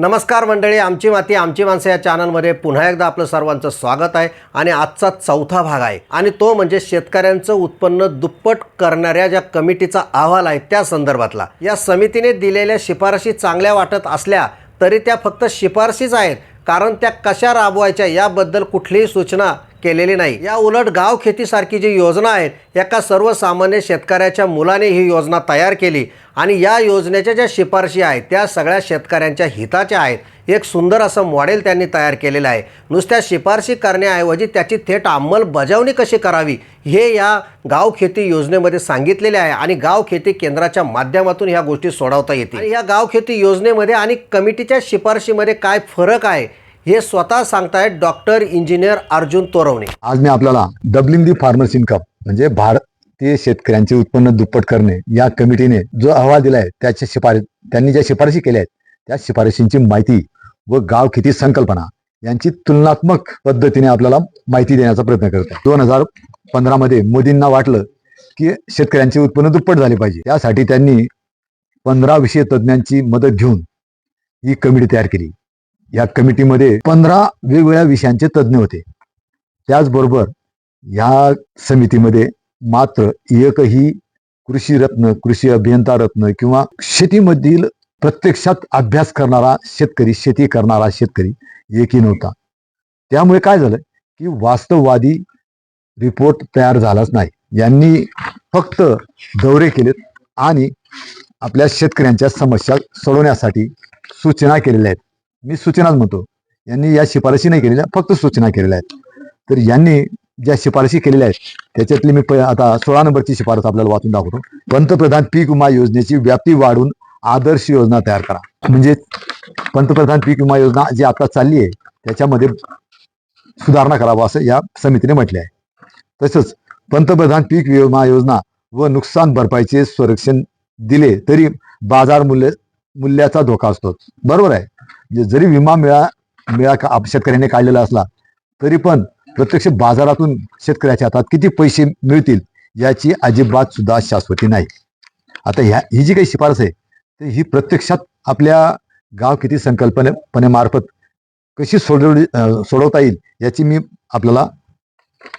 नमस्कार मंडळी आमची माती आमची माणसं या चॅनलमध्ये पुन्हा एकदा आपलं सर्वांचं स्वागत आहे आणि आजचा चौथा भाग आहे. आणि तो म्हणजे शेतकऱ्यांचं उत्पन्न दुप्पट करणाऱ्या ज्या कमिटीचा अहवाल आहे त्या संदर्भातला. या समितीने दिलेल्या शिफारशी चांगल्या वाटत असल्या तरी त्या फक्त शिफारशीच आहेत. कारण त्या कशा राबवायच्या याबद्दल कुठलीही सूचना केलेली नाही. या उलट गाव खेतीसारखी जी योजना आहेत एका सर्वसामान्य शेतकऱ्याच्या मुलाने ही योजना तयार केली आणि या योजनेच्या ज्या शिफारशी आहेत त्या सगळ्या शेतकऱ्यांच्या हिताच्या आहेत. एक सुंदर असं मॉडेल त्यांनी तयार केलेलं आहे. नुसत्या शिफारशी करण्याऐवजी त्याची थेट अंमलबजावणी कशी करावी हे या गाव खेती योजनेमध्ये सांगितलेले आहे आणि गाव खेती केंद्राच्या माध्यमातून ह्या गोष्टी सोडवता येतील. या गाव खेती योजनेमध्ये आणि कमिटीच्या शिफारशीमध्ये काय फरक आहे हे स्वतः सांगतायत डॉक्टर इंजिनियर अर्जुन तोरवणे. आज मी आपल्याला डबलिंग दी फार्मर्स इन्कम म्हणजे भारतीय शेतकऱ्यांचे उत्पन्न दुप्पट करणे या कमिटीने जो अहवाल दिलाय त्याच्या शिफारस त्यांनी ज्या शिफारशी केल्या आहेत त्या शिफारशींची माहिती व गाव किती संकल्पना यांची तुलनात्मक पद्धतीने आपल्याला माहिती देण्याचा प्रयत्न करत आहे. दोन हजार पंधरामध्ये मोदींना वाटलं की शेतकऱ्यांचे उत्पन्न दुप्पट झाले पाहिजे. त्यासाठी त्यांनी पंधरा विषय तज्ज्ञांची मदत घेऊन ही कमिटी तयार केली. या कमिटीमध्ये पंधरा वेगवेगळ्या विषयांचे तज्ज्ञ होते. त्याचबरोबर या समितीमध्ये मात्र एकही कृषी रत्न कृषी अभियंता रत्न किंवा शेतीमधील प्रत्यक्षात अभ्यास करणारा शेतकरी शेती करणारा शेतकरी एकही नव्हता. त्यामुळे काय झालं की वास्तववादी रिपोर्ट तयार झालाच नाही. यांनी फक्त दौरे केलेत आणि आपल्या शेतकऱ्यांच्या समस्या सोडवण्यासाठी सूचना केलेल्या आहेत. मी सूचनाच म्हणतो. यांनी या शिफारशी नाही केलेल्या फक्त सूचना केलेल्या आहेत. तर यांनी ज्या शिफारशी केलेल्या आहेत त्याच्यातली मी आता सोळा नंबरची शिफारस आपल्याला वाचून दाखवतो. पंतप्रधान पीक विमा योजनेची व्याप्ती वाढून आदर्श योजना तयार करा. म्हणजे पंतप्रधान पीक विमा योजना जी आता चालली आहे त्याच्यामध्ये सुधारणा करावा असं या समितीने म्हटले आहे तसंच पंतप्रधान पीक विमा योजना व नुकसान भरपाईचे संरक्षण दिले तरी बाजार मूल्य मूल्याचा धोका असतो. बरोबर आहे? म्हणजे जरी विमा मिळा मिळा का- शेतकऱ्याने काढलेला असला तरी पण प्रत्यक्ष बाजारातून शेतकऱ्याच्या हातात किती पैसे मिळतील याची अजिबात सुद्धा शाश्वती नाही. आता ह्या ही जी काही शिफारस आहे तर ही प्रत्यक्षात आपल्या गाव किती संकल्पनेपणेमार्फत कशी सोडवली सोडवता येईल याची मी आपल्याला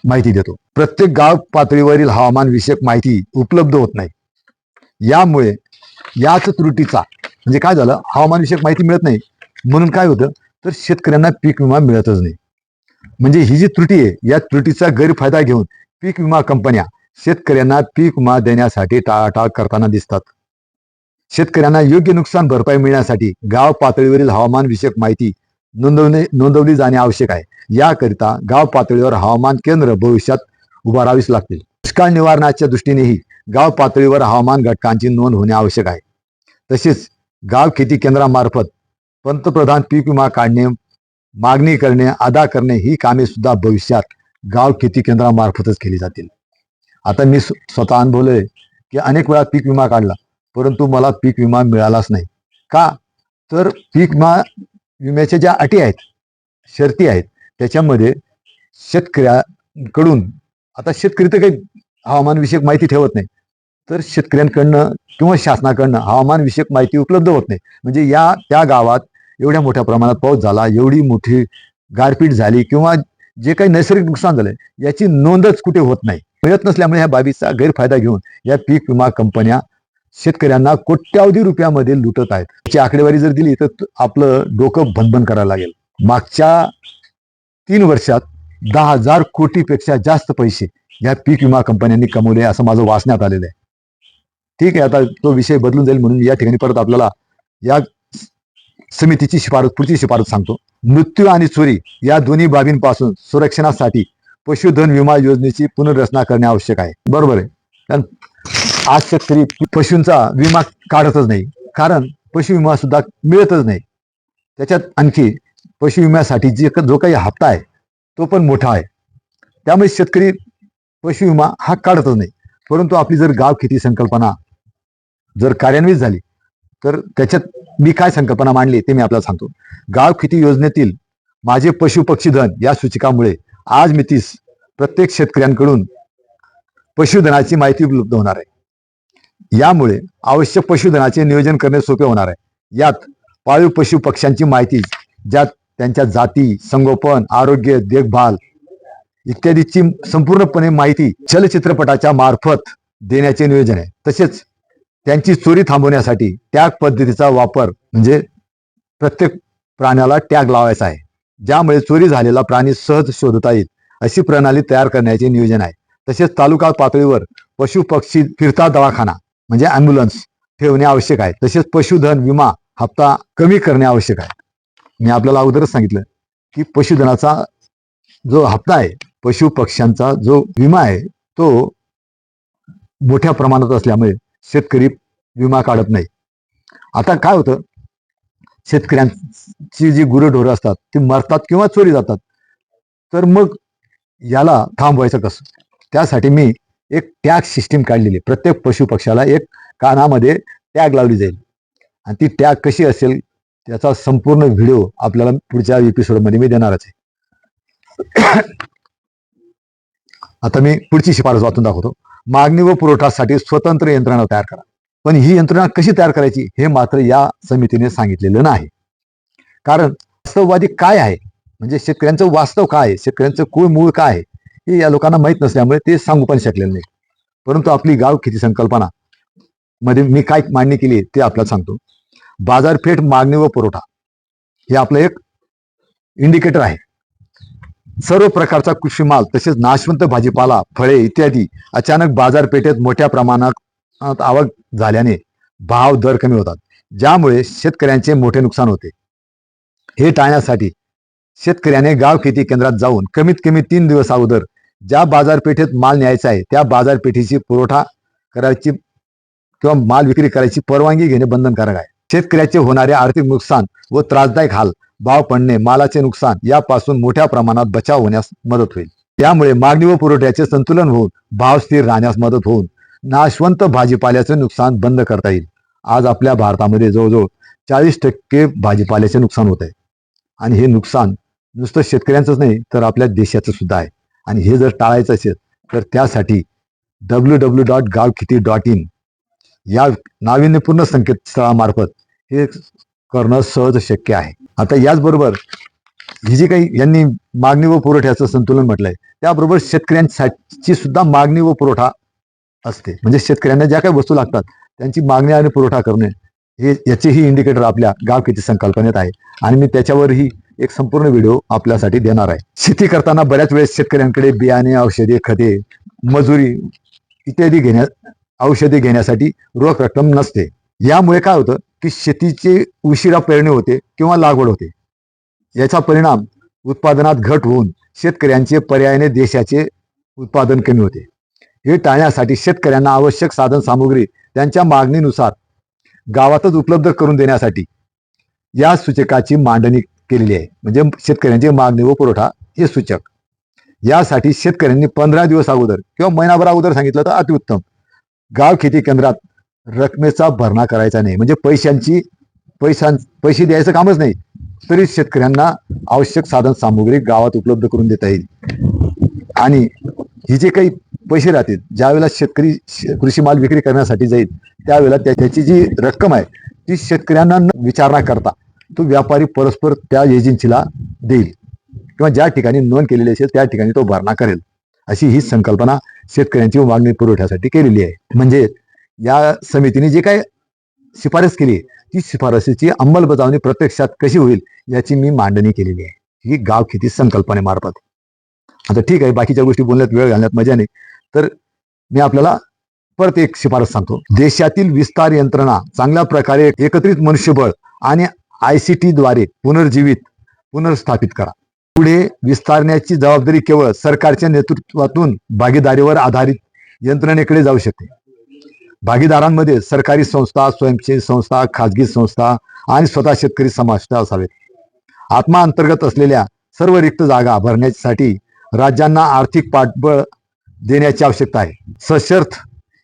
माहिती देतो. प्रत्येक गाव पातळीवरील हवामान विषयक माहिती उपलब्ध होत नाही. यामुळे याच त्रुटीचा म्हणजे काय झालं? हवामान विषयक माहिती मिळत नाही. म्हणून काय होतं? तर शेतकऱ्यांना पीक विमा मिळतच नाही. म्हणजे ही जी त्रुटी आहे या त्रुटीचा गैरफायदा घेऊन पीक विमा कंपन्या शेतकऱ्यांना पीक विमा देण्यासाठी टाळाटाळ करताना दिसतात. शेतकऱ्यांना योग्य नुकसान भरपाई मिळण्यासाठी गाव पातळीवरील हवामान विषयक माहिती नोंदवणे नोंदवली जाणे आवश्यक आहे. याकरिता गाव पातळीवर हवामान केंद्र भविष्यात उभारावीच लागतील. दुष्काळ निवारणाच्या दृष्टीनेही गाव पातळीवर हवामान घटकांची नोंद होणे आवश्यक आहे. तसेच गाव खेती केंद्रामार्फत पंतप्रधान पीक विमा काढणे मागणी करणे अदा करणे ही कामे सुद्धा भविष्यात गाव खेती केंद्रामार्फतच केली जातील. आता मी स्वतः अनुभवलंय की अनेक वेळा पीक विमा काढला परंतु मला पीक विमा मिळालाच नाही. का? तर पीक विमा विम्याच्या ज्या अटी आहेत शर्ती आहेत त्याच्यामध्ये शेतकऱ्याकडून आता शेतकरी तर काही हवामानविषयक माहिती ठेवत नाही तर शेतकऱ्यांकडनं किंवा शासनाकडनं हवामानविषयक माहिती उपलब्ध होत नाही. म्हणजे या त्या गावात एवढ्या मोठ्या प्रमाणात पाऊस झाला एवढी मोठी गारपीट झाली किंवा जे काही नैसर्गिक नुकसान झालं याची नोंदच कुठे होत नाही. मिळत नसल्यामुळे ह्या बाबीचा गैरफायदा घेऊन या पीक विमा कंपन्या शेतकऱ्यांना कोट्यावधी रुपयामध्ये लुटत आहेत. याची आकडेवारी जर दिली तर आपलं डोकं भनभन करायला लागेल. मागच्या तीन वर्षात दहा हजार कोटीपेक्षा जास्त पैसे या पीक विमा कंपन्यांनी कमवले असं माझं वाचण्यात आलेलं आहे. ठीक आहे आता तो विषय बदलून जाईल म्हणून या ठिकाणी परत आपल्याला या समितीची शिफारस पुढची शिफारस सांगतो. मृत्यू आणि चोरी या दोन्ही बाबींपासून संरक्षणासाठी पशुधन विमा योजनेची पुनर्रचना करणे आवश्यक आहे. बरोबर आहे? कारण आज शेतकरी पशूंचा विमा काढतच नाही. कारण पशु विमा सुद्धा मिळतच नाही. त्याच्यात आणखी पशु विम्यासाठी जे जो काही हप्ता आहे तो पण मोठा आहे. त्यामुळे शेतकरी पशु विमा हा काढतच नाही. परंतु आपली जर गाव खेती संकल्पना जर कार्यान्वित झाली तर त्याच्यात मी काय संकल्पना मांडली ते मी आपल्याला सांगतो. गाव खेती योजनेतील माझे पशु पक्षीधन या सूचिकामुळे आज मितीस प्रत्येक शेतकऱ्यांकडून पशुधनाची माहिती उपलब्ध होणार आहे. यामुळे आवश्यक पशुधनाचे नियोजन करणे सोपे होणार आहे. यात पाळीव पशु पक्ष्यांची माहिती ज्यात त्यांच्या जाती संगोपन आरोग्य देखभाल इत्यादीची संपूर्णपणे माहिती चलचित्रपटाच्या मार्फत देण्याचे नियोजन आहे. तसेच त्यांची चोरी थांबवण्यासाठी टॅग पद्धतीचा वापर म्हणजे प्रत्येक प्राण्याला टॅग लावायचा आहे. ज्यामुळे चोरी झालेला प्राणी सहज शोधता येईल अशी प्रणाली तयार करण्याचे नियोजन आहे. तसेच तालुका पातळीवर पशु पक्षी फिरता दवाखाना म्हणजे अँब्युलन्स ठेवणे आवश्यक आहे. तसेच पशुधन विमा हप्ता कमी करणे आवश्यक आहे. मी आपल्याला अगोदरच सांगितलं की पशुधनाचा जो हप्ता आहे पशु पक्ष्यांचा जो विमा आहे तो मोठ्या प्रमाणात असल्यामुळे शेतकरी विमा काढत नाही. आता काय होतं? शेतकऱ्यांची जी गुरंढोरं असतात ती मरतात किंवा चोरी जातात. तर मग याला थांबवायचं कसं? त्यासाठी मी एक टॅग सिस्टीम काढलेली प्रत्येक पशुपक्षाला एक कानामध्ये टॅग लावली जाईल. आणि ती टॅग कशी असेल त्याचा संपूर्ण व्हिडिओ आपल्याला पुढच्या एपिसोडमध्ये मी देणारच आहे. आता मी पुढची शिफारस वाचून दाखवतो. मागणी व पुरवठासाठी स्वतंत्र यंत्रणा तयार करा. पण ही यंत्रणा कशी तयार करायची हे मात्र या समितीने सांगितलेलं नाही. कारण वास्तववादी काय आहे? म्हणजे शेतकऱ्यांचं वास्तव काय आहे? शेतकऱ्यांचं कुळ मूळ काय आहे? हे या लोकांना माहीत नसल्यामुळे ते सांगू पण शकलेलं नाही परंतु आपली गाव खेती संकल्पना मध्ये मी काय मांडणी केली ते आपल्याला सांगतो. बाजारपेठ मागणी व पुरवठा हे आपलं एक इंडिकेटर आहे. सर्व प्रकारचा कृषी माल तसेच नाशवंत भाजीपाला फळे इत्यादी अचानक बाजारपेठेत मोठ्या प्रमाणात आवक झाल्याने भाव दर कमी होतात ज्यामुळे शेतकऱ्यांचे मोठे नुकसान होते. हे टाळण्यासाठी शेतकऱ्याने गाव खेती केंद्रात जाऊन कमीत कमी तीन दिवस अगोदर ज्या बाजारपेठेत माल न्यायचा आहे त्या बाजारपेठेची पुरवठा करायची किंवा माल विक्री करायची परवानगी घेणे बंधनकारक आहे. शेतकऱ्याचे होणारे आर्थिक नुकसान व त्रासदायक हाल भाव पडणे मालाचे नुकसान यापासून मोठ्या प्रमाणात बचाव होण्यास मदत होईल. त्यामुळे मागणी व पुरवठ्याचे संतुलन होऊन भाव स्थिर राहण्यास मदत होऊन नाशवंत भाजीपाल्याचे नुकसान बंद करता येईल. आज आपल्या भारतामध्ये जवळजवळ चाळीस टक्के भाजीपाल्याचे नुकसान होत आहे. आणि हे नुकसान नुसतं शेतकऱ्यांचंच नाही तर आपल्या देशाचं सुद्धा आहे. आणि हे जर टाळायचं असेल तर त्यासाठी W W dot Gavkhiti dot in या नाविन्यपूर्ण संकेतस्थळामार्फत हे करणं सहज शक्य आहे. आता याचबरोबर ही जी काही यांनी मागणी व पुरवठ्याचं संतुलन म्हटलंय त्याबरोबर शेतकऱ्यांसाठी सुद्धा मागणी व पुरवठा असते. म्हणजे शेतकऱ्यांना ज्या काही वस्तू लागतात त्यांची मागणी आणि पुरवठा करणे हे याचेही इंडिकेटर आपल्या गावकीच्या संकल्पनेत आहे. आणि मी त्याच्यावरही एक संपूर्ण व्हिडिओ आपल्यासाठी देणार आहे. शेती करताना बऱ्याच वेळेस शेतकऱ्यांकडे बियाणे औषधे खते मजुरी इत्यादी घेण्या औषधे घेण्यासाठी रोख रक्कम नसते. यामुळे काय होतं की शेतीची उशिरा पेरणी होते किंवा लागवड होते. याचा परिणाम उत्पादनात घट होऊन शेतकऱ्यांचे पर्यायाने देशाचे उत्पादन कमी होते. हे टाळण्यासाठी शेतकऱ्यांना आवश्यक साधन सामुग्री त्यांच्या मागणीनुसार गावातच उपलब्ध करून देण्यासाठी या सूचकाची मांडणी केलेली आहे. म्हणजे शेतकऱ्यांची मागणी व पुरवठा हे सूचक. यासाठी शेतकऱ्यांनी पंधरा दिवस अगोदर किंवा महिनाभर अगोदर सांगितलं तर अतिउत्तम. गाव खेती केंद्रात रकमेचा भरणा करायचा नाही. म्हणजे पैशांची पैशां पैसे द्यायचं कामच नाही. तरी शेतकऱ्यांना आवश्यक साधन सामुग्री गावात उपलब्ध करून देता येईल. आणि ही जे काही पैसे राहतील ज्यावेळेला शेतकरी श- कृषी माल विक्री करण्यासाठी जाईल त्यावेळेला त्याची जी रक्कम आहे ती शेतकऱ्यांना विचारणा करता तो व्यापारी परस्पर त्या एजन्सीला देईल. किंवा ज्या ठिकाणी नोंद केलेली असेल त्या ठिकाणी तो भरणा करेल. अशी ही संकल्पना शेतकऱ्यांची मागणी पुरवठ्यासाठी केलेली आहे. म्हणजे या समितीने जे काय शिफारस केली ती शिफारसीची अंमलबजावणी प्रत्यक्षात कशी होईल याची मी मांडणी केलेली आहे. ही गाव खेती संकल्पनेमार्फत आता ठीक आहे बाकीच्या गोष्टी बोलण्यात वेळ घालण्यात मजा नाही. तर मी आपल्याला परत एक शिफारस सांगतो. देशातील विस्तार यंत्रणा चांगल्या प्रकारे एकत्रित मनुष्यबळ आणि आय सी टीद्वारे पुनर्जीवित पुनर्स्थापित करा. पुढे विस्तारण्याची जबाबदारी केवळ सरकारच्या नेतृत्वातून भागीदारीवर आधारित यंत्रणेकडे जाऊ शकते. भागीदारांमध्ये सरकारी संस्था स्वयंसेवी संस्था खाजगी संस्था आणि स्वतः शेतकरी समाविष्ट असावेत. आत्मा अंतर्गत असलेल्या सर्व रिक्त जागा भरण्यासाठी राज्यांना आर्थिक पाठबळ देण्याची आवश्यकता आहे. सशर्त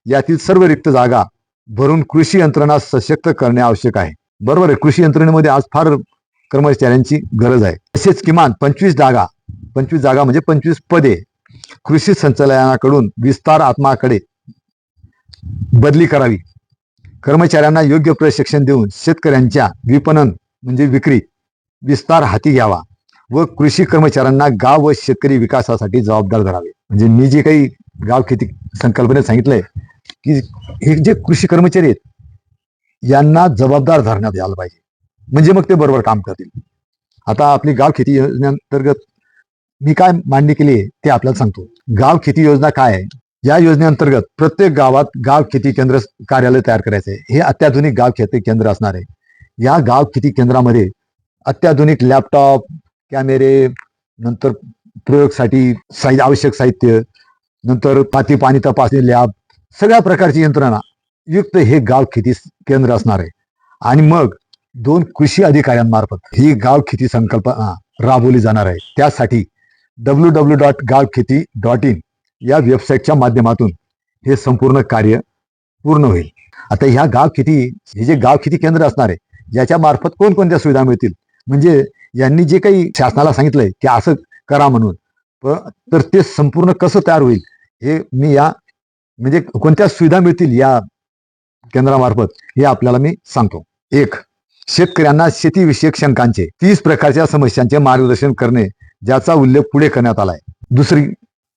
यातील सर्व रिक्त जागा भरून कृषी यंत्रणा सशक्त करणे आवश्यक आहे. बरोबर आहे कृषी यंत्रणेमध्ये आज फार कर्मचाऱ्यांची गरज आहे. तसेच किमान पंचवीस जागा पंचवीस जागा म्हणजे पंचवीस पदे कृषी संचालनाकडून विस्तार आत्माकडे बदली करावी. कर्मचाऱ्यांना योग्य प्रशिक्षण देऊन शेतकऱ्यांच्या विपणन म्हणजे विक्री विस्तार हाती घ्यावा व कृषी कर्मचाऱ्यांना गाव व शेतकरी विकासासाठी जबाबदार धरावे. म्हणजे मी जे काही गाव खेती संकल्पनेत सांगितलंय की हे जे कृषी कर्मचारी आहेत यांना जबाबदार धरण्यात यायला पाहिजे. म्हणजे मग ते बरोबर काम करतील. आता आपली गाव खेती योजनेअंतर्गत मी काय मांडणी केली आहे ते आपल्याला सांगतो. गाव खेती योजना काय आहे? या योजनेअंतर्गत प्रत्येक गावात गाव खेती केंद्र कार्यालय तयार करायचं आहे हे अत्याधुनिक गाव खेती केंद्र असणार आहे. या गाव खेती केंद्रामध्ये अत्याधुनिक लॅपटॉप कॅमेरे नंतर प्रयोगसाठी साहित्य आवश्यक साहित्य नंतर पाती पाणी तपासणी लॅब सगळ्या प्रकारची यंत्रणा युक्त हे गाव खेती केंद्र असणार आहे. आणि मग दोन कृषी अधिकाऱ्यांमार्फत ही गाव खेती संकल्पना राबवली जाणार आहे. त्यासाठी डब्ल्यू डब्ल्यू डॉट गाव खेती डॉट इन या वेबसाईटच्या माध्यमातून हे संपूर्ण कार्य पूर्ण होईल. आता ह्या गाव किती हे जे गाव खेती केंद्र असणार आहे याच्या मार्फत कोणकोणत्या सुविधा मिळतील? म्हणजे यांनी जे काही शासनाला सांगितलंय की असं करा म्हणून प- तर ते संपूर्ण कसं तयार होईल हे मी या म्हणजे कोणत्या सुविधा मिळतील या केंद्रामार्फत हे आपल्याला मी सांगतो. एक शेतकऱ्यांना शेतीविषयक शंकांचे तीस प्रकारच्या समस्यांचे मार्गदर्शन करणे ज्याचा उल्लेख पुढे करण्यात आलाय. दुसरी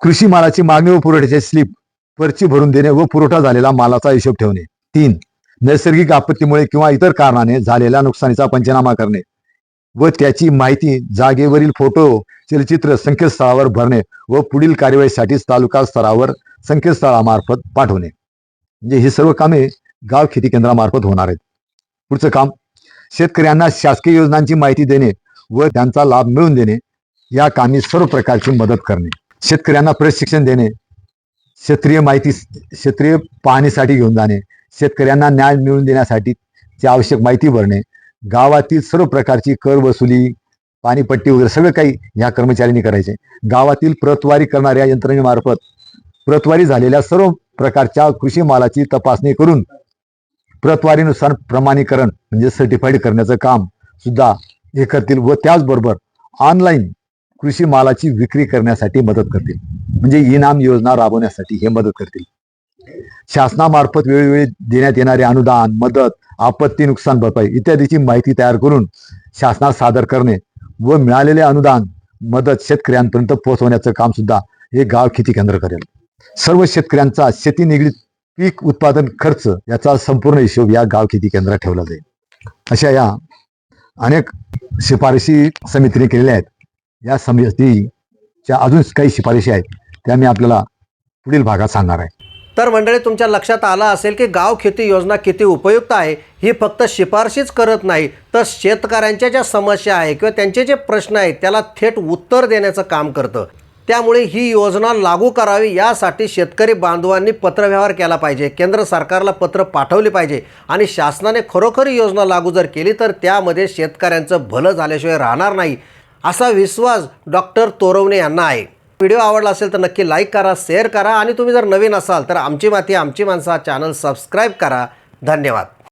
कृषी मालाची मागणी व पुरवठ्याचे स्लिप पर्ची भरून देणे व पुरवठा झालेला मालाचा हिशोब ठेवणे. तीन नैसर्गिक आपत्तीमुळे किंवा इतर कारणाने झालेल्या नुकसानीचा पंचनामा करणे व त्याची माहिती जागेवरील फोटो चलचित्र संकेतस्थळावर भरणे व पुढील कार्यवाहीसाठी तालुका स्तरावर संकेतस्थळामार्फत पाठवणे. म्हणजे ही सर्व कामे गाव खेती केंद्रामार्फत होणार आहेत. पुढचं काम शेतकऱ्यांना शासकीय योजनांची माहिती देणे व त्यांचा लाभ मिळवून देणे या कामी सर्व प्रकारची मदत करणे. शेतकऱ्यांना प्रशिक्षण देणे क्षेत्रीय माहिती क्षेत्रीय पाहणीसाठी घेऊन जाणे शेतकऱ्यांना न्याय मिळवून देण्यासाठी ची आवश्यक माहिती भरणे गावातील सर्व प्रकारची कर वसुली पाणीपट्टी वगैरे सगळं काही ह्या कर्मचाऱ्यांनी करायचे. गावातील प्रतवारी करणाऱ्या यंत्रणेमार्फत प्रतवारी झालेल्या सर्व प्रकारच्या कृषी मालाची तपासणी करून प्रतवारीनुसार प्रमाणीकरण म्हणजे सर्टिफाईड करण्याचं काम सुद्धा हे करतील व त्याचबरोबर ऑनलाईन कृषी मालाची विक्री करण्यासाठी मदत करतील. म्हणजे इनाम योजना राबवण्यासाठी हे मदत करतील. शासनामार्फत वेळोवेळी देण्यात येणारे अनुदान मदत आपत्ती नुकसान भरपाई इत्यादीची माहिती तयार करून शासनास सादर करणे व मिळालेले अनुदान मदत शेतकऱ्यांपर्यंत पोहोचवण्याचं काम सुद्धा हे गाव खेती केंद्र करेल. सर्व शेतकऱ्यांचा शेती निगडीत पीक उत्पादन खर्च याचा संपूर्ण हिशोब या गाव खेती केंद्रात ठेवला जाईल. अशा या अनेक शिफारशी समितीने केलेल्या आहेत. या समितीच्या अजून काही शिफारशी आहेत त्या मी आपल्याला पुढील भागात सांगणार आहे. तर मंडळी तुमच्या लक्षात आलं असेल की गाव खेती योजना किती उपयुक्त आहे ही फक्त शिफारशीच करत नाही तर शेतकऱ्यांच्या ज्या समस्या आहे किंवा त्यांचे जे प्रश्न आहेत त्याला थेट उत्तर देण्याचं काम करतं. त्यामुळे ही योजना लागू करावी यासाठी शेतकरी बांधवांनी पत्रव्यवहार केला पाहिजे केंद्र सरकारला पत्र पाठवले पाहिजे आणि शासनाने खरोखर ही योजना लागू जर केली तर त्यामध्ये शेतकऱ्यांचं भलं झाल्याशिवाय राहणार नाही. असा विश्वास डॉक्टर तोरवणे यांना आहे. व्हिडिओ आवडला असेल तर नक्की लाईक करा शेअर करा आणि तुम्ही जर नवीन असाल तर आमची माती आमची माणसं हा चॅनल सबस्क्राईब करा. धन्यवाद.